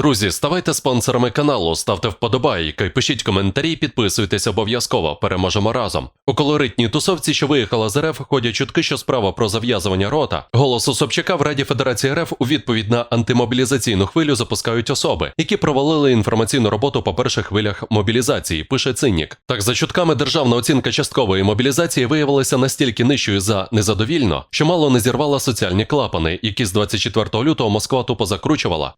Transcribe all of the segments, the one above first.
Друзі, ставайте спонсорами каналу, ставте вподобайки, пишіть коментарі, підписуйтесь обов'язково. Переможемо разом. У колоритній тусовці, що виїхала з РФ, ходять чутки, що справа про зав'язування рота. Голосу Собчака в Раді Федерації РФ у відповідь на антимобілізаційну хвилю запускають особи, які провалили інформаційну роботу по перших хвилях мобілізації. Пише Циннік. Так, за чутками, державна оцінка часткової мобілізації виявилася настільки нижчою за незадовільно, що мало не зірвала соціальні клапани, які з 24 лютого Москва тупо закручувала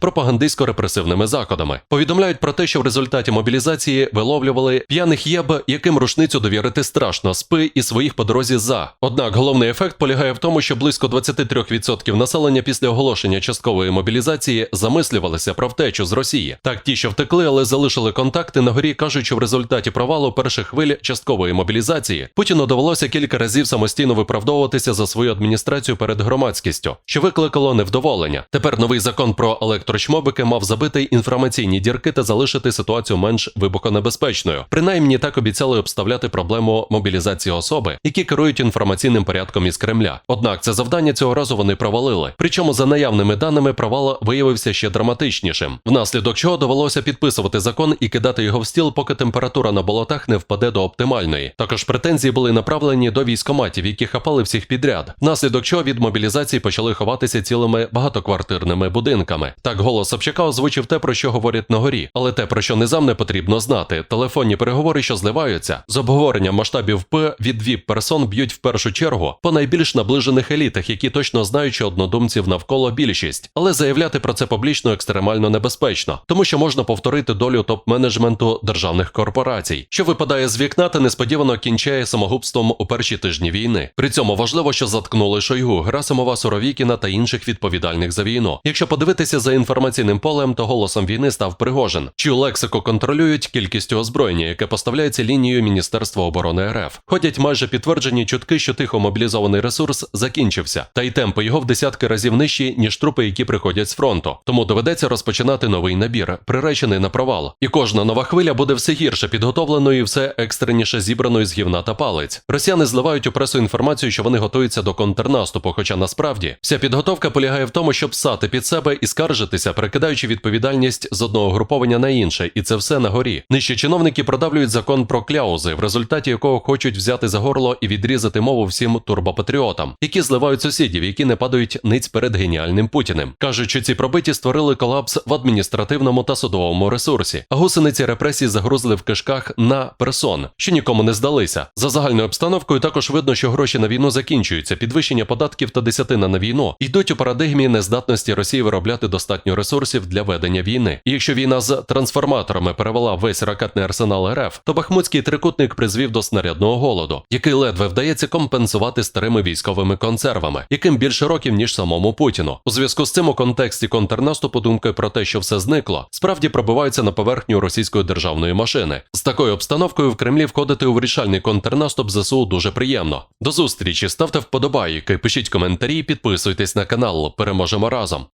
пропагандистсько-репресивними заходами. Повідомляють про те, що в результаті мобілізації виловлювали п'яних єб, яким рушницю довірити страшно, спи і своїх по дорозі за. Однак головний ефект полягає в тому, що близько 23% населення після оголошення часткової мобілізації замислювалися про втечу з Росії. Так, ті, що втекли, але залишили контакти на горі, кажуть, що в результаті провалу перших хвиль часткової мобілізації Путіну довелося кілька разів самостійно виправдовуватися за свою адміністрацію перед громадськістю, що викликало невдоволення. Тепер новий закон про електрочмобики мав забити інформаційні дірки та залишити ситуацію менш вибухонебезпечною. Принаймні так обіцяли обставляти проблему мобілізації особи, які керують інформаційним порядком із Кремля. Однак це завдання цього разу вони провалили. Причому за наявними даними провал виявився ще драматичнішим, внаслідок чого довелося підписувати закон і кидати його в стіл, поки температура на болотах не впаде до оптимальної. Також претензії були направлені до військоматів, які хапали всіх підряд, внаслідок чого від мобілізації почали ховатися цілими багатоквартирними будинками. Так голос Собчака озвучив те, про що говорять на горі, але те, про що низам не потрібно знати. Телефонні переговори, що зливаються, з обговоренням масштабів П від ВІП персон б'ють в першу чергу по найбільш наближених елітах, які точно знають, що однодумців навколо більшість, але заявляти про це публічно екстремально небезпечно, тому що можна повторити долю топ-менеджменту державних корпорацій, що випадає з вікна та несподівано кінчає самогубством у перші тижні війни. При цьому важливо, що заткнули Шойгу, Герасимова, Суровікіна та інших відповідальних за війну. Якщо подивитися за інформаційним полем, то голосом війни став Пригожин, чию лексику контролюють кількістю озброєння, яке поставляється лінією Міністерства оборони РФ. Ходять майже підтверджені чутки, що тихо мобілізований ресурс закінчився, та й темпи його в десятки разів нижчі, ніж трупи, які приходять з фронту. Тому доведеться розпочинати новий набір, приречений на провал. І кожна нова хвиля буде все гірше підготовленою і все екстреніше зібраною з гівна та палець. Росіяни зливають у пресу інформацію, що вони готуються до контрнаступу, хоча насправді вся підготовка полягає в тому, щоб псати під себе і скаржитися, перекидаючи відповідальність з одного груповання на інше, і це все на горі. Нижчі чиновники продавлюють закон про кляузи, в результаті якого хочуть взяти за горло і відрізати мову всім турбопатріотам, які зливають сусідів, які не падають ниць перед геніальним путіним. кажуть, що ці пробиті створили колапс в адміністративному та судовому ресурсі, а гусениці репресій загрузли в кишках на персон, що нікому не здалися. За загальною обстановкою також видно, що гроші на війну закінчуються. Підвищення податків та десятина на війну йдуть у парадигмі нездатності Росії виробляти достатньо ресурсів для ведення війни. Якщо війна з трансформаторами перевела весь ракетний арсенал РФ, то Бахмутський трикутник призвів до снарядного голоду, який ледве вдається компенсувати старими військовими консервами, яким більше років ніж самому Путіну. У зв'язку з цим у контексті контрнаступу думки про те, що все зникло, справді пробиваються на поверхню російської державної машини. З такою обстановкою в Кремлі входити у вирішальний контрнаступ ЗСУ дуже приємно. До зустрічі, ставте вподобайки, пишіть коментарі, підписуйтесь на канал. Переможемо разом.